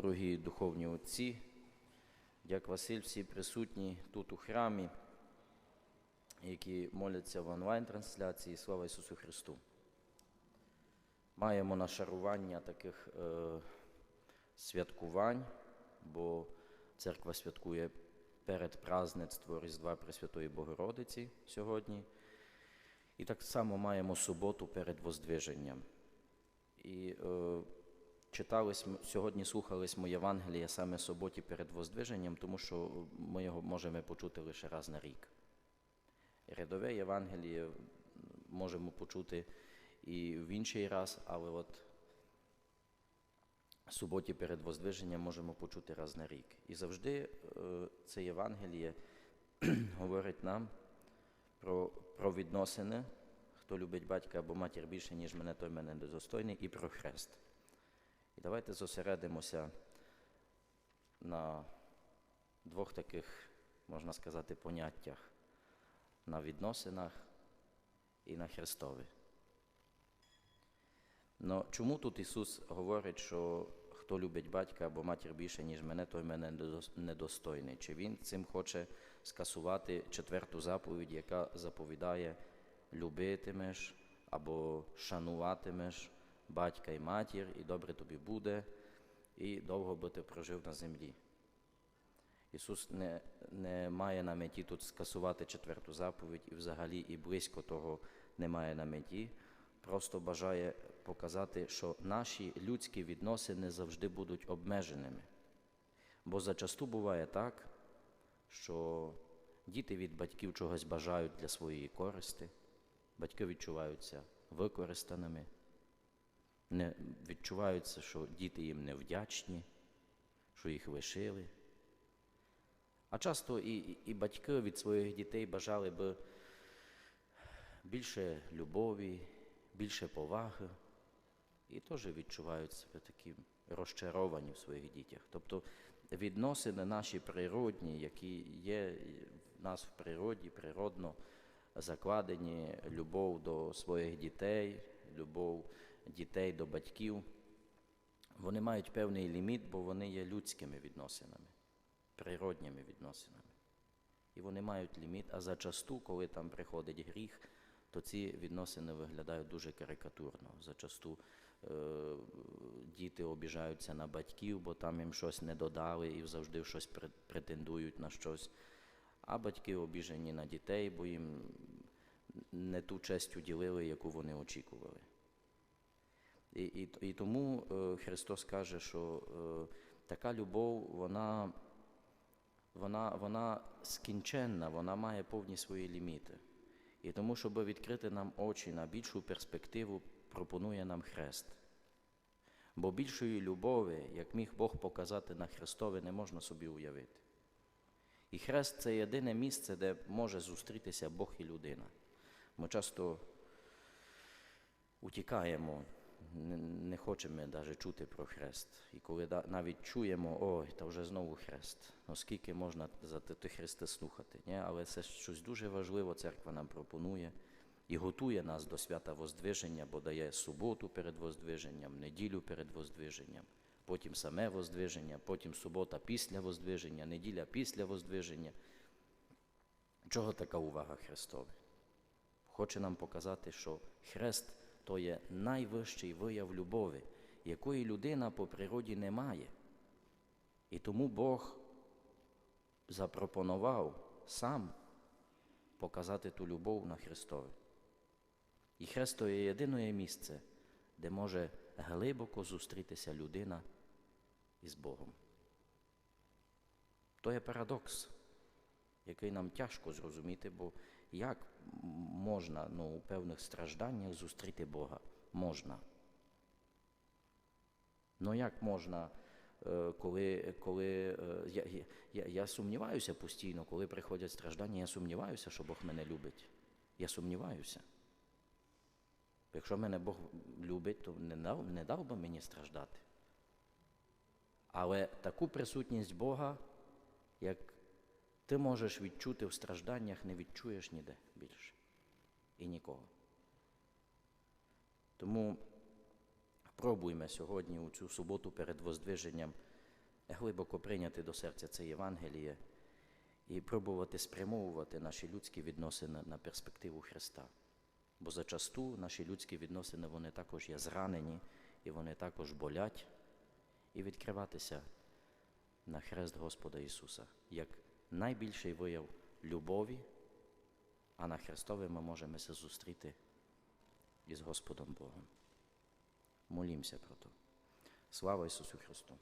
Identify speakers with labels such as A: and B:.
A: дорогі духовні отці, дяк Василь, всі присутні тут у храмі, які моляться в онлайн-трансляції. Слава Ісусу Христу! Маємо нашарування таких е, святкувань, бо церква святкує перед празництво Різдва Пресвятої Богородиці сьогодні. І так само маємо суботу перед Воздвиженням. І е, читались, сьогодні слухались ми Євангелія саме суботі перед Воздвиженням, тому що ми його можемо почути лише раз на рік. Рядове Євангеліє можемо почути і в інший раз, але от суботі перед Воздвиженням можемо почути раз на рік. І завжди е, це Євангеліє говорить нам про, про відносини, хто любить батька або матір більше, ніж мене, той мене недостойний, і про хрест. І давайте зосередимося на двох таких, можна сказати, поняттях: на відносинах і на Христові. Но чому тут Ісус говорить, що хто любить батька або матір більше, ніж мене, той мене недостойний? Чи Він цим хоче скасувати четверту заповідь, яка заповідає любитимеш або шануватимеш батька і матір, і добре тобі буде, і довго би ти прожив на землі. Ісус не, не має на меті тут скасувати четверту заповідь і взагалі і близько того не має на меті. Просто бажає показати, що наші людські відносини завжди будуть обмеженими. Бо зачасту буває так, що діти від батьків чогось бажають для своєї користи, батьки відчуваються використаними, не відчуваються, що діти їм невдячні, що їх лишили. А часто і, і- батьки від своїх дітей бажали би більше любові, більше поваги, і теж відчувають себе такі розчаровані в своїх дітях. Тобто відносини наші природні, які є в нас в природі, природно закладені любов до своїх дітей, любов дітей до батьків, вони мають певний ліміт, бо вони є людськими відносинами, природніми відносинами. І вони мають ліміт, а зачасту, коли там приходить гріх, то ці відносини виглядають дуже карикатурно. Зачасту е, діти обіжаються на батьків, бо там їм щось не додали і завжди щось пре- претендують на щось. А батьки обіжені на дітей, бо їм не ту честь уділили, яку вони очікували. І, і, і тому е, Христос каже, що е, така любов, вона, вона, вона скінченна, вона має повні свої ліміти. І тому, щоб відкрити нам очі на більшу перспективу, пропонує нам хрест. Бо більшої любові, як міг Бог показати на Христові, не можна собі уявити. І хрест це єдине місце, де може зустрітися Бог і людина. Ми часто утікаємо, не, хочемо навіть чути про хрест. І коли навіть чуємо, ой, та вже знову хрест. Ну скільки можна за те Христе слухати? Ні? Але це щось дуже важливе, церква нам пропонує і готує нас до свята Воздвиження, бо дає суботу перед Воздвиженням, неділю перед Воздвиженням, потім саме Воздвиження, потім субота після Воздвиження, неділя після Воздвиження. Чого така увага Христові? Хоче нам показати, що хрест то є найвищий вияв любові, якої людина по природі не має. І тому Бог запропонував сам показати ту любов на Христові. І хрест то є єдине місце, де може глибоко зустрітися людина із Богом. То є парадокс, який нам тяжко зрозуміти, бо як можна ну, у певних стражданнях зустріти Бога? Можна. Ну як можна, е, коли, коли е, я, я- я, сумніваюся постійно, коли приходять страждання, я сумніваюся, що Бог мене любить. Я сумніваюся. Якщо мене Бог любить, то не дав, не дав би мені страждати. Але таку присутність Бога, як ти можеш відчути в стражданнях, не відчуєш ніде більше і нікого. Тому пробуймо сьогодні у цю суботу перед Воздвиженням глибоко прийняти до серця це Євангеліє і пробувати спрямовувати наші людські відносини на перспективу Христа. Бо зачасту наші людські відносини вони також є зранені, і вони також болять, і відкриватися на хрест Господа Ісуса як найбільший вияв любові, а на Христові ми можемо се зустріти із Господом Богом. Молімося про то. Слава Ісусу Христу!